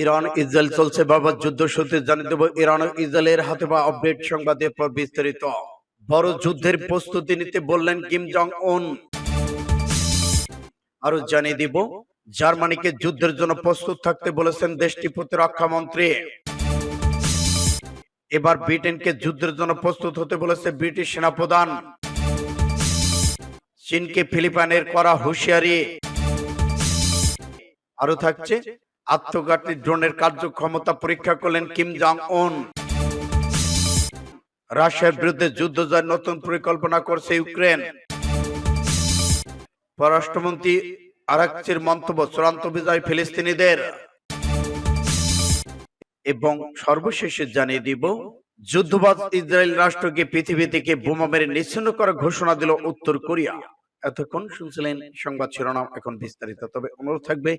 Iran, Israel চলছে বাবার যুদ্ধ সূত্রে জানিয়ে দেব, ইরান ও ইসরায়েলের হাতে বা আপডেট সংবাদের পর বিস্তারিত। বড় যুদ্ধের প্রস্তুতি নিতে বললেন কিম জং উন আরও জানিয়ে দিব, জার্মানিকে যুদ্ধের জন্য প্রস্তুত থাকতে বলেছেন দেশটির প্রতিরক্ষা মন্ত্রী। এবার ব্রিটেনকে যুদ্ধের জন্য প্রস্তুত হতে বলেছে ব্রিটিশ সেনাপ্রধান। চীনকে ফিলিপাইনের করা হুঁশিয়ারি। আরও থাকছে আত্মঘাতী ড্রোনের কার্যক্ষমতা পরীক্ষা করলেন কিম জং উন রাশিয়ার বিরুদ্ধে যুদ্ধ জয়ের নতুন পরিকল্পনা করছে ইউক্রেন। পররাষ্ট্রমন্ত্রী আরাকচির মন্তব্য চূড়ান্ত বিজয় ফিলিস্তিনিদের। এবং সর্বশেষে জানিয়ে দিব, যুদ্ধবাজ ইসরায়েল রাষ্ট্রকে পৃথিবী থেকে বোমা মেরে নিচ্ছিন্ন করার ঘোষণা দিল উত্তর কোরিয়া। এতক্ষণ শুনছিলেন সংবাদ শিরোনাম এখন বিস্তারিত। তবে অনুরোধ থাকবে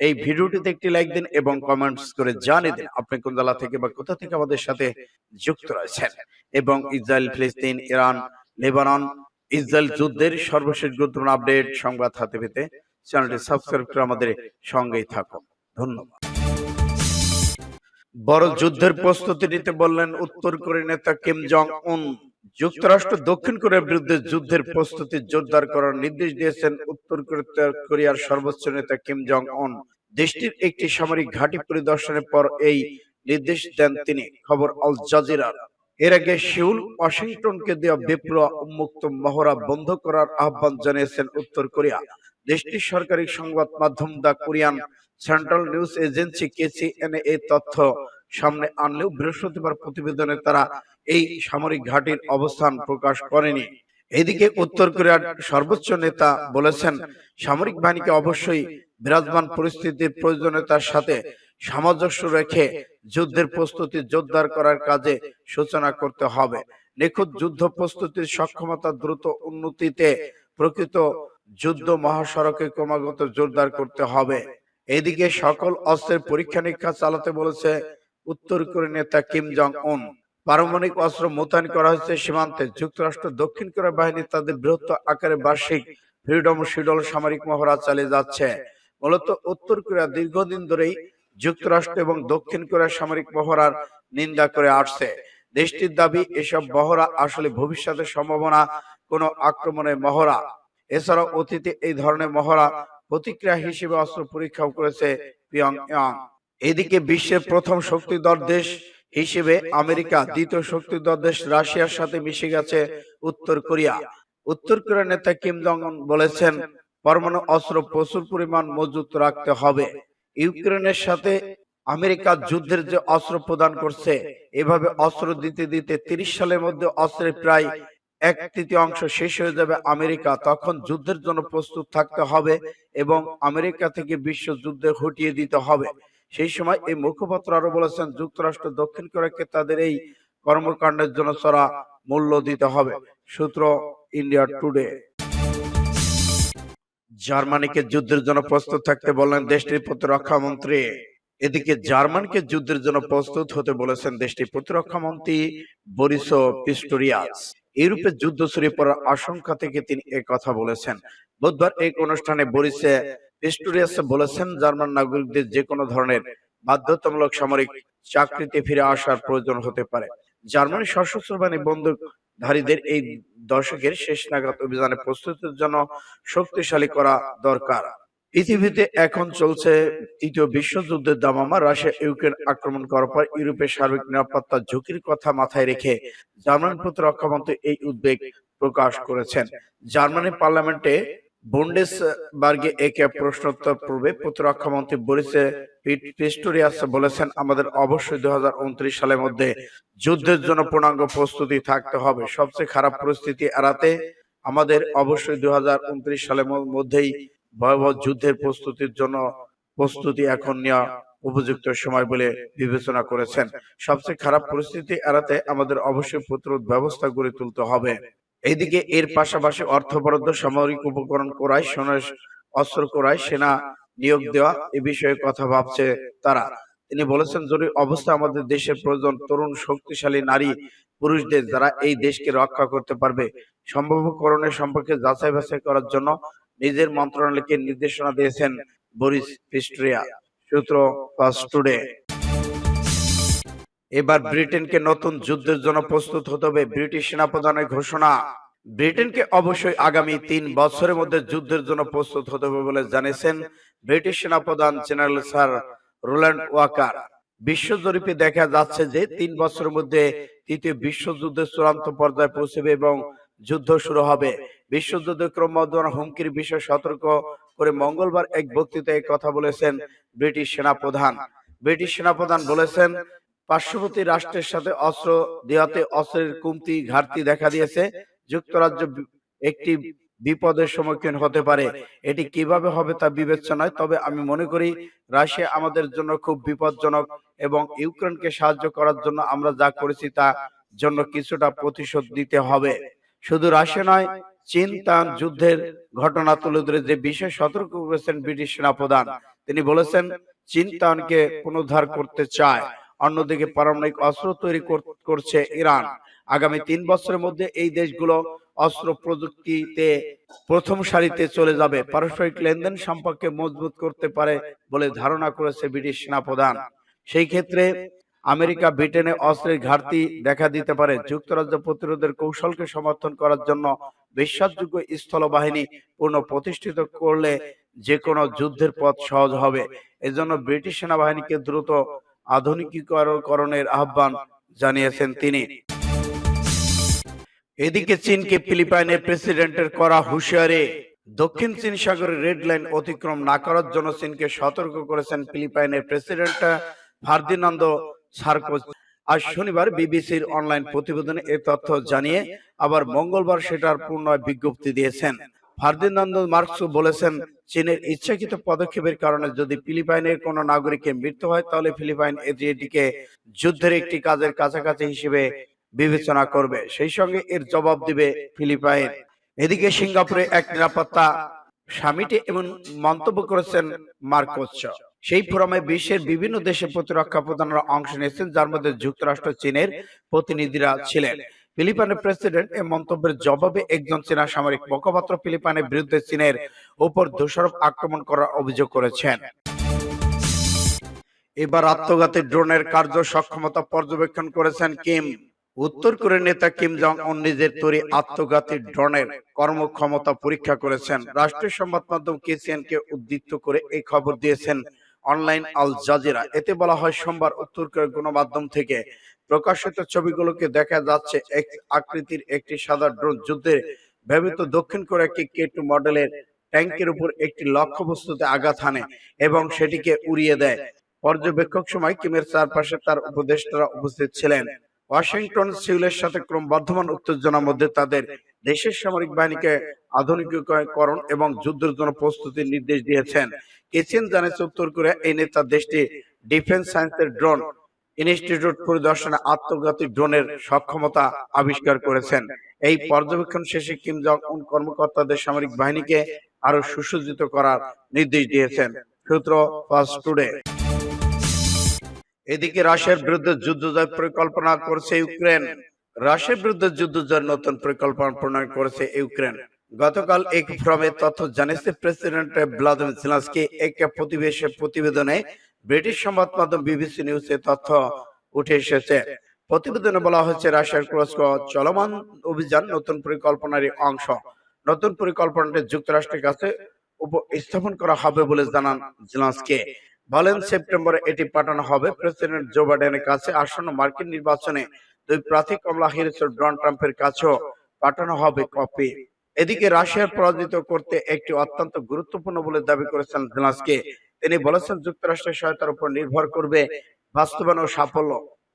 এই ভিডিওটিতে একটি লাইক দিন এবং কমেন্টস করে জানিয়ে দিন আপনি কোন জেলা থেকে বা কোথা থেকে আমাদের সাথে যুক্ত রয়েছেন। এবং ইসরায়েল ফিলিস্তিন ইরান লেবানন ইসরায়েল যুদ্ধের সর্বশেষ গুরুত্বপূর্ণ আপডেট সংবাদ হাতে পেতে চ্যানেলটি সাবস্ক্রাইব করে আমাদের সঙ্গেই থাকুন। ধন্যবাদ। বড় যুদ্ধের প্রস্তুতি নিতে বললেন উত্তর কোরিয়ার নেতা কিম জং উন যুক্তরাষ্ট্র দক্ষিণ কোরিয়ার বিরুদ্ধে যুদ্ধের প্রস্তুতি জোরদার করার নির্দেশ দিয়েছেন উত্তর কোরিয়ার সর্বোচ্চ নেতা কিম জং উন। দেশটির একটি সামরিক ঘাঁটি পরিদর্শনের পর এই নির্দেশ দেন তিনি। খবর আল জাজিরার এর আগে সিউল ওয়াশিংটনকে দেওয়া বেপরোয়া উন্মুক্ত মহড়া বন্ধ করার আহ্বান জানিয়েছেন উত্তর কোরিয়া। দেশটির সরকারি সংবাদ মাধ্যম the Korean Central News Agency KCNA এই তথ্য সামনে আনলেও বৃহস্পতিবার প্রতিবেদনে তারা এই সামরিক ঘাঁটির অবস্থান প্রকাশ করেনি। এদিকে উত্তর কোরিয়ার সর্বোচ্চ নেতা বলেছেন, সামরিক বাহিনীকে অবশ্যই বিরাজমান পরিস্থিতির প্রয়োজনীয়তার সাথে সামঞ্জস্য রেখে যুদ্ধের প্রস্তুতি জোরদার করার কাজে সূচনা করতে হবে। নিখুঁত যুদ্ধ প্রস্তুতির সক্ষমতা দ্রুত উন্নতিতে প্রকৃত যুদ্ধ মহাসড়কে ক্রমাগত জোরদার করতে হবে। এদিকে সকল অস্ত্রের পরীক্ষা নিরীক্ষা চালাতে বলেছে উত্তর কোরিয়ার নেতা কিম জং উন পারমাণবিক অস্ত্র মোতায়েন করা হয়েছে সীমান্তে। যুক্তরাষ্ট্র দক্ষিণ কোরিয়া বাহিনী তাদের বৃহত্তর আকারে বার্ষিক ফ্রিডম শিডল সামরিক মহড়া চালিয়ে যাচ্ছে। মূলত উত্তর কোরিয়া দীর্ঘদিন ধরেই যুক্তরাষ্ট্র এবং দক্ষিণ কোরিয়ার সামরিক মহড়ার নিন্দা করে আসছে। দেশটির দাবি, এসব মহড়া আসলে ভবিষ্যতের সম্ভাবনা কোনো আক্রমণের মহড়া। এছাড়াও অতীতে এই ধরনের মহড়া প্রতিক্রিয়া হিসেবে অস্ত্র পরীক্ষাও করেছে পিয়ংইয়ং। এদিকে বিশ্বের প্রথম শক্তিধর দেশ হিসেবে আমেরিকা, দ্বিতীয় শক্তিধর দেশ রাশিয়ার সাথে মিশে গেছে উত্তর কোরিয়া। উত্তর কোরিয়ার নেতা কিম জং বলেছেন, পরমাণু অস্ত্র প্রচুর পরিমাণ মজুত রাখতে হবে। ইউক্রেনের সাথে আমেরিকা যুদ্ধের যে অস্ত্র প্রদান করছে, এভাবে অস্ত্র দিতে দিতে তিরিশ সালের মধ্যে অস্ত্রের প্রায় এক তৃতীয়াংশ শেষ হয়ে যাবে আমেরিকা। তখন যুদ্ধের জন্য প্রস্তুত থাকতে হবে এবং আমেরিকা থেকে বিশ্ব যুদ্ধে হটিয়ে দিতে হবে। সেই সময় এই মুখপাত্র আরও বলেছেন, যুক্তরাষ্ট্র দক্ষিণ কোরিয়াকে তাদের এই কর্মকাণ্ডের জন্য চড়া মূল্য দিতে হবে। সূত্র ইন্ডিয়া টুডে। জার্মানিকে যুদ্ধের জন্য প্রস্তুত থাকতে বললেন দেশটির প্রতিরক্ষা মন্ত্রী। এদিকে জার্মানকে যুদ্ধের জন্য প্রস্তুত হতে বলেছেন দেশটির প্রতিরক্ষা মন্ত্রী বরিস পিস্টোরিয়াস। ইউরোপে যুদ্ধ ছড়িয়ে পড়ার আশঙ্কা থেকে তিনি কথা বলেছেন। বুধবার এক অনুষ্ঠানে বরিসে পিস্টোরিয়াস বলেছেন জার্মান নাগরিকদের যে কোনো ধরনের বাধ্যতামূলক সামরিক চাকরিতে ফিরে আসার প্রয়োজন হতে পারে। জার্মানি সশস্ত্র বাহিনী বন্দুকধারীদের এই দশকের শেষ নাগাদ অভিযানে প্রস্তুতির জন্য শক্তিশালী করা দরকার। পৃথিবীতে এখন চলছে তৃতীয় বিশ্বযুদ্ধের দামামা রাশিয়া ইউক্রেন আক্রমণ করার পর ইউরোপের সার্বিক নিরাপত্তা ঝুঁকির কথা মাথায় রেখে জার্মান প্রতিরক্ষা মন্ত্রী এই উদ্বেগ প্রকাশ করেছেন। জার্মানি পার্লামেন্টে বুন্ডেসবার্গে একে প্রশ্নোত্তর পূর্বে প্রতিরক্ষা মন্ত্রী বরিসে পিস্টোরিয়াস বলেছেন, আমাদের অবশ্যই দুই সালের মধ্যে যুদ্ধের জন্য পূর্ণাঙ্গ প্রস্তুতি থাকতে হবে। সবচেয়ে খারাপ পরিস্থিতি এড়াতে আমাদের অবশ্যই সালের মধ্যেই ভয়াবহ যুদ্ধের প্রস্তুতির জন্য প্রস্তুতি এখন নেওয়া উপযুক্ত সময় বলে বিবেচনা করেছেন। সবচেয়ে খারাপ পরিস্থিতি এড়াতে আমাদের অবশ্যই প্রতিরোধ ব্যবস্থা গড়ে তুলতে হবে। এইদিকে এর পাশাপাশি অর্থ বরাদ্দ সামরিক উপকরণ করায় সোনার অস্ত্র করায়, সেনা নিয়োগ দেওয়া এ বিষয়ে কথা ভাবছে তারা। তিনি বলেছেন, জরুরি অবস্থা আমাদের দেশের প্রয়োজন তরুণ, শক্তিশালী নারী, পুরুষদের যারা এই দেশকে রক্ষা করতে পারবে। সম্ভাব্যকরণের সম্পর্কে যাচাই বাছাই করার জন্য নিজের মন্ত্রণালয়কে নির্দেশনা দিয়েছেন বরিস পিস্ট্রিয়া সূত্র ফার্স্ট টুডে। এবার ব্রিটেনকে নতুন যুদ্ধের জন্য প্রস্তুত হতে হবে ব্রিটিশ সেনাপ্রধানের ঘোষণা। ব্রিটেনকে অবশ্যই আগামী তিন বছরের মধ্যে যুদ্ধের জন্য প্রস্তুত হতে হবে বলে জানিয়েছেন ব্রিটিশ সেনাপ্রধান জেনারেল স্যার রোল্যান্ড ওয়াকার। বিশ্ব জরিপে দেখা যাচ্ছে যে তিন বছরের মধ্যে তৃতীয় বিশ্বযুদ্ধের চূড়ান্ত পর্যায়ে পৌঁছবে এবং যুদ্ধ শুরু হবে। বিশ্বযুদ্ধে ক্রমবর্ধমান হুমকির বিষয়ে সতর্ক করে মঙ্গলবার এক বক্তৃতায় এই কথা বলেছেন ব্রিটিশ সেনাপ্রধান ব্রিটিশ সেনাপ্রধান বলেছেন পার্শ্ববর্তী রাষ্ট্রের সাথে অস্ত্র দেওয়াতে অস্ত্রের কমতি ঘাটতি দেখা দিয়েছে। যুক্তরাজ্য একটি বিপদের সম্মুখীন হতে পারে। এটি কীভাবে হবে তা বিবেচ্য নয় তবে আমি মনে করি রাশিয়া আমাদের জন্য খুব বিপজ্জনক এবং ইউক্রেনকে সাহায্য করার জন্য আমরা যা করেছি তা জন্য কিছুটা প্রতিশোধ দিতে হবে। শুধু রাশিয়া নয়, চীন তার যুদ্ধের ঘটনা তুলে ধরে যে বিষয়ে সতর্ক করেছেন ব্রিটিশ সেনাপ্রধান। তিনি বলেছেন, চীন তানকে পুনরুদ্ধার করতে চায়। অন্যদিকে পারমাণবিক অস্ত্র তৈরি করছে ইরান। আগামী তিন বছরের মধ্যে এই দেশগুলো অস্ত্র প্রযুক্তিতে প্রথম সারিতে চলে যাবে। পারস্পরিক লেনদেন সম্পর্কে মজবুত করতে পারে বলে ধারণা করেছে ব্রিটিশ সেনাপ্রধান। সেই ক্ষেত্রে আমেরিকা ব্রিটেনে অস্ত্রের ঘাটতি দেখা দিতে পারে। যুক্তরাজ্য প্রতিরোধের কৌশলকে সমর্থন করার জন্য বিশ্বাসযোগ্য স্থলবাহিনী পুনঃ প্রতিষ্ঠিত করলে যে কোনো যুদ্ধের পথ সহজ হবে। এজন্য ব্রিটিশ সেনাবাহিনীকে দ্রুত আধুনিকীকরণের আহ্বান জানিয়েছেন তিনি। এদিকে চীনকে ফিলিপাইনের প্রেসিডেন্টের করা হুঁশিয়ারি, দক্ষিণ চীন সাগরের রেড লাইন অতিক্রম না করার জন্য চীনকে সতর্ক করেছেন ফিলিপাইনের প্রেসিডেন্ট ফার্দিনান্দো সার্কোজ। আজ শনিবার বিবিসির অনলাইন প্রতিবেদনে এ তথ্য জানিয়ে আবার মঙ্গলবার সেটার পূর্ণ বিজ্ঞপ্তি দিয়েছেন। ফার্দিনান্দো মার্কসও বলেছেন চীনের ইচ্ছাকৃত পদক্ষেপের কারণে যদি ফিলিপাইনের কোনো নাগরিকের মৃত্যু হয় তাহলে ফিলিপাইন এটিকে যুদ্ধের একটি কাজের কাছাকাছি হিসেবে বিবেচনা করবে। সেই সঙ্গে এর জবাব দিবে ফিলিপাইন। এদিকে সিঙ্গাপুরে এক নিরাপত্তা সামিটে এমন মন্তব্য করেছেন মার্কোচ সেই ফোরামে বিশ্বের বিভিন্ন দেশে প্রতিরক্ষা প্রধানরা অংশ নিয়েছেন যার মধ্যে যুক্তরাষ্ট্র চীনের প্রতিনিধিরা ছিলেন। ফিলিপাইনের প্রেসিডেন্ট এ মন্তব্যের জবাবে একজন চীনা সামরিক মুখপাত্র ফিলিপাইনের বিরুদ্ধে চীনের উপর দোষারোপ আক্রমণ করার অভিযোগ করেছেন। এবার আত্মঘাতী ড্রোনের কার্য সক্ষমতা পর্যবেক্ষণ করেছেন কিম। উত্তর কোরিয়ার নেতা কিম জং উন নিজের তৈরি আত্মঘাতী ড্রোনের কর্মক্ষমতা পরীক্ষা করেছেন। রাষ্ট্রীয় সংবাদ মাধ্যম কেসিএন কে উদ্ধৃত করে এই খবর দিয়েছেন অনলাইন আল জাজিরা। এতে বলা হয়, সোমবার উত্তর কোরিয়ার গণমাধ্যম থেকে প্রকাশিত ছবিগুলোকে দেখা যাচ্ছে এক আকৃতির একটি সাদা ড্রোন যুদ্ধে ব্যবহৃত দক্ষিণ কোরিয়া একটি কে টু মডেলের ট্যাঙ্কের উপর একটি লক্ষ্যবস্তুতে আঘাত হানে এবং সেটিকে উড়িয়ে দেয়। পর্যবেক্ষক সময় কিমের চারপাশে তার উপদেষ্টারা উপস্থিত ছিলেন। ওয়াশিংটন সিউলের সাথে ক্রমবর্ধমান উত্তেজনার মধ্যে তাদের দেশের সামরিক বাহিনীকে আধুনিকীকরণ এবং যুদ্ধের জন্য প্রস্তুতির নির্দেশ দিয়েছেন। কিচেন জানিয়েছে, উত্তর কোরিয়া এই নেতা দেশটি ডিফেন্স সায়েন্সের ড্রোন ইনস্টিটিউট পরিদর্শনে আত্মঘাতী ড্রোনের সক্ষমতা আবিষ্কার করেছেন। এই পর্যবেক্ষণ শেষে কিম জং কর্মকর্তাদের সামরিক বাহিনীকে আরও সুসজ্জিত করার নির্দেশ দিয়েছেন। সূত্র ফার্স্ট টুডে এদিকে রাশিয়ার বিরুদ্ধে যুদ্ধ জয় পরিকল্পনা করছে ইউক্রেন। রাশিয়ার বিরুদ্ধে যুদ্ধ জয়ের নতুন পরিকল্পনা প্রণয়ন করেছে ইউক্রেন। গতকাল এক ফ্রমে তথ্য জানিয়েছে প্রেসিডেন্ট ভ্লাদিমির জেলেনস্কি এক প্রতিবেশী প্রতিবেদনে ব্রিটিশ সংবাদ মাধ্যম বিবিসি নিউজে তথ্য উঠে এসেছে। প্রতিবেদনে বলা হয়েছে, রাশিয়ার তুরস্ক চলমান অভিযান নতুন পরিকল্পনারই অংশ। নতুন পরিকল্পনাটি যুক্তরাষ্ট্রের কাছে উপস্থাপন করা হবে বলে জানান জেলেনস্কি। বলেন, সেপ্টেম্বরে এটি পাঠানো হবে। প্রেসিডেন্ট জো বাইডেনের কাছে আসন্ন মার্কিন নির্বাচনে দুই প্রার্থী কমলা হ্যারিস ও ডোনাল্ড ট্রাম্পের কাছেও পাঠানো হবে কপি। এদিকে রাশিয়ার পরাজিত করতে একটি অত্যন্ত গুরুত্বপূর্ণ বলে দাবি করেছেন জেলাসকে তিনি বলেছেন, যুক্তরাষ্ট্রের সহায়তার উপর নির্ভর করবে বাস্তবায়ন ও সাফল্য।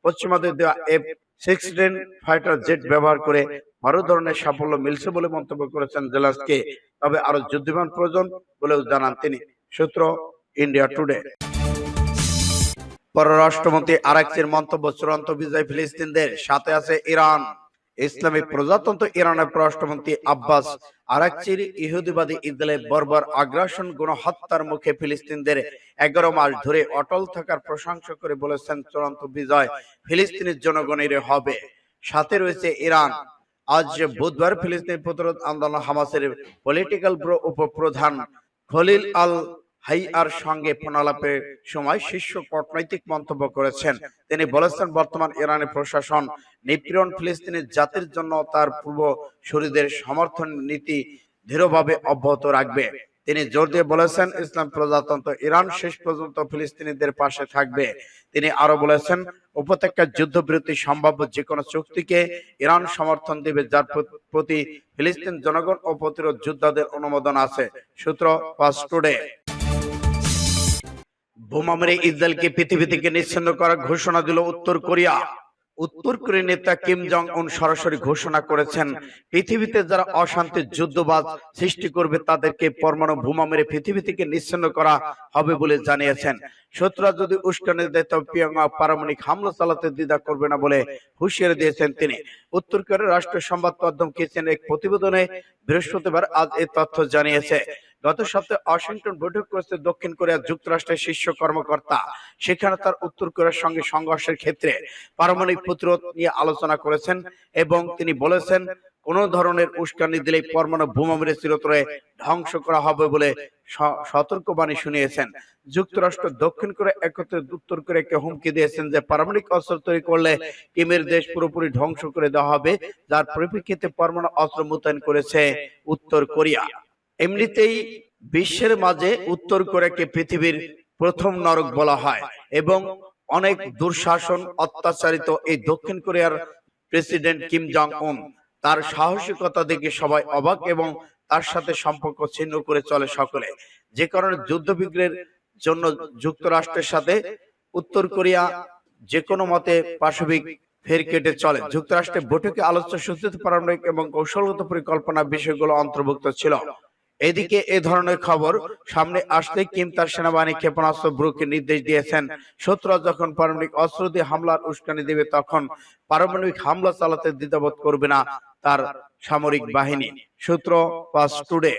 পশ্চিমাদের দেওয়া এফ সিক্সটিন ফাইটার জেট ব্যবহার করে বড় ধরনের সাফল্য মিলছে বলে মন্তব্য করেছেন জেলাসকে। তবে আরও যুদ্ধবিমান প্রয়োজন বলেও জানান তিনি। সূত্র ইন্ডিয়া টুডে। পররাষ্ট্রমন্ত্রী আরাকচির মন্তব্য, চূড়ান্ত বিজয় ফিলিস্তিনদের সাথে আছে ইরান। ইসলামী প্রজাতন্ত্র ইরানের পররাষ্ট্রমন্ত্রী আব্বাস আরাকচির ইহুদিবাদী ইসরায়েলের বর্বর আগ্রাসন গণহত্যার মুখে ফিলিস্তিনদের এগারো মাস ধরে অটল থাকার প্রশংসা করে বলেছেন চূড়ান্ত বিজয় ফিলিস্তিনের জনগণের হবে। সাথে রয়েছে ইরান। আজ বুধবার ফিলিস্তিন প্রতিরোধ আন্দোলন হামাসের পলিটিক্যাল ব্রো উপপ্রধান খলিল আল হাইয়ার সঙ্গে ফোনালাপের সময় শীর্ষ কূটনৈতিক মন্তব্য করেছেন। তিনি বলেছেন, বর্তমান ইরানি প্রশাসন নিপীড়ন ফিলিস্তিনের জাতির জন্য তার পূর্ব শরীরের সমর্থন নীতি দৃঢ়ভাবে অব্যাহত রাখবে। তিনি জোর দিয়ে বলেছেন, ইসলাম প্রজাতন্ত্র ইরান শেষ পর্যন্ত ফিলিস্তিনিদের পাশে থাকবে। তিনি আরও বলেছেন উপত্যকার যুদ্ধবিরতি সম্ভাব্য যে কোনো চুক্তিকে ইরান সমর্থন দিবে, যার প্রতি ফিলিস্তিন জনগণ ও প্রতিরোধ যোদ্ধাদের অনুমোদন আছে। সূত্র ফাস্ট টুডে। বোমা মেরে ইসরায়েলকে পৃথিবী থেকে নিচ্ছিন্ন করার ঘোষণা দিল উত্তর কোরিয়া। উত্তর কোরিয়ার নেতা কিম জং উন সরাসরি ঘোষণা করেছেন, পৃথিবীতে যারা অশান্তির যুদ্ধবাজ সৃষ্টি করবে তাদেরকে পরমাণু বোমা মেরে পৃথিবী থেকে নিচ্ছিন্ন করা হবে বলে জানিয়েছেন। শত্রুরা যদি উস্কানি দেয় তবে পিয়ংয়াং পারমাণবিক হামলা চালাতে দ্বিধা করবে না বলে হুঁশিয়ারি দিয়েছেন তিনি। উত্তর কোরিয়ার রাষ্ট্র সংবাদ মাধ্যম কিচেন এক প্রতিবেদনে বৃহস্পতিবার আজ এই তথ্য জানিয়েছে। গত সপ্তাহে ওয়াশিংটন বৈঠক করেছে দক্ষিণ কোরিয়া যুক্তরাষ্ট্রের শীর্ষ কর্মকর্তা। সেখানে তার উত্তর কোরিয়ার সঙ্গে সংঘর্ষের ক্ষেত্রে পারমাণবিক প্রতিরোধ নিয়ে আলোচনা করেছেন এবং তিনি বলেছেন কোন ধরনের উস্কানি দিলে পরমাণু বোমা মেরে চিরতরে ধ্বংস করা হবে বলে সতর্কবাণী শুনিয়েছেন। যুক্তরাষ্ট্র দক্ষিণ কোরিয়া একত্রে উত্তর কোরিয়াকে হুমকি দিয়েছেন যে পারমাণবিক অস্ত্র তৈরি করলে কিমের দেশ পুরোপুরি ধ্বংস করে দেওয়া হবে। যার পরিপ্রেক্ষিতে পরমাণু অস্ত্র মোতায়েন করেছে উত্তর কোরিয়া। এমনিতেই বিশ্বের মাঝে উত্তর কোরিয়াকে পৃথিবীর প্রথম নরক বলা হয় এবং অনেক দুঃশাসন, অত্যাচারিত এই দক্ষিণ কোরিয়ার প্রেসিডেন্ট কিম জং উন তার সাহসিকতা দেখে সবাই অবাক এবং তার সাথে সম্পর্ক ছিন্ন করে চলে সকলে। যে কারণে যুদ্ধবিগ্রহের জন্য যুক্তরাষ্ট্রের সাথে উত্তর কোরিয়া যে কোনো মতে পাশবিক ফের কেটে চলে। যুক্তরাষ্ট্রের বৈঠকে আলোচ্য সূচিত পারমাণবিক এবং কৌশলগত পরিকল্পনা বিষয়গুলো অন্তর্ভুক্ত ছিল। এদিকে এ ধরনের খবর সামনে আসতে কিম তার সেনাবাহিনী ক্ষেপণাস্ত্র ব্রুকে নির্দেশ দিয়েছেন। শত্রুরা যখন পারমাণবিক অস্ত্র দিয়ে হামলার উস্কানি দেবে, তখন পারমাণবিক হামলা চালাতে দ্বিধাবোধ করবে না তার সামরিক বাহিনী। সূত্র পাস টুডে।